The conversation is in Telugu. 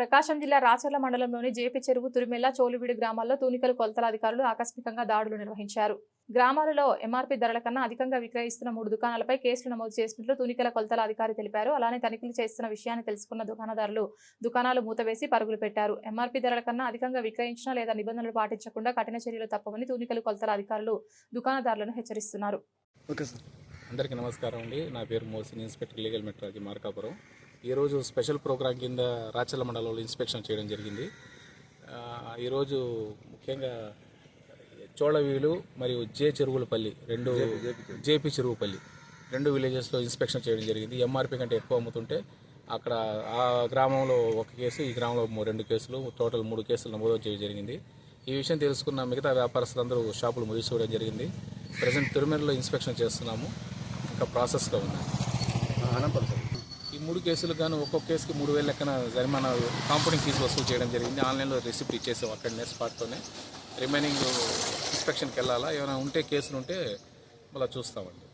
ప్రకాశం జిల్లా రాచర్ల మండలంలోని జేపీ చెరువు తురిమెల్ల చోలువీడు గ్రామాల్లో తూనికలు కొలతల అధికారులు ఆకస్మికంగా దాడులు నిర్వహించారు. గ్రామాలలో ఎంఆర్పీ ధరల కన్నా అధికంగా విక్రయిస్తున్న మూడు దుకాణాలపై కేసులు నమోదు చేసినట్లు తూనికల కొలతల అధికారి తెలిపారు. అలానే తనిఖీలు చేస్తున్న విషయాన్ని తెలుసుకున్న దుకాణదారులు దుకాణాలు మూతవేసి పరుగులు పెట్టారు. ఎంఆర్పీ ధరల కన్నా అధికంగా విక్రయించినా లేదా నిబంధనలు పాటించకుండా కఠిన చర్యలు తప్పవని తూనికలు కొలతల అధికారులు దుకాణదారులను హెచ్చరిస్తున్నారు. Okay sir. అందరికీ నమస్కారం అండి. నా పేరు మోసిన్ ఇన్స్పెక్టర్ లీగల్ మెట్రాకి మార్కాపురం. ఈరోజు స్పెషల్ ప్రోగ్రాం కింద రాచర్ల మండలంలో ఇన్స్పెక్షన్ చేయడం జరిగింది. ఈరోజు ముఖ్యంగా చోళవీలు మరియు జే చెరువులపల్లి రెండు జేపీ చెరువుపల్లి రెండు విలేజెస్లో ఇన్స్పెక్షన్ చేయడం జరిగింది. ఎంఆర్పి కంటే ఎక్కువ అమ్ముతుంటే అక్కడ ఆ గ్రామంలో ఒక కేసు ఈ గ్రామంలో రెండు కేసులు టోటల్ మూడు కేసులు నమోదు చేయడం జరిగింది. ఈ విషయం తెలుసుకున్న మిగతా వ్యాపారస్తులందరూ షాపులు ముగిసుకోవడం జరిగింది. ప్రజెంట్ తిరుమలలో ఇన్స్పెక్షన్ చేస్తున్నాము. ఇంకా ప్రాసెస్లో సార్ ఈ మూడు కేసులు గాను ఒక్కొక్క కేసుకి మూడు వేల లెక్కన జరిమానా కాంపౌండింగ్ ఫీజు వసూలు చేయడం జరిగింది. ఆన్లైన్లో రిసిప్ట్ ఇచ్చేసాం అక్కడనే స్పాట్తోనే. రిమైనింగ్ ఇన్స్పెక్షన్కి వెళ్ళాలా? ఏమైనా ఉంటే కేసులు ఉంటే మళ్ళీ చూస్తామండి.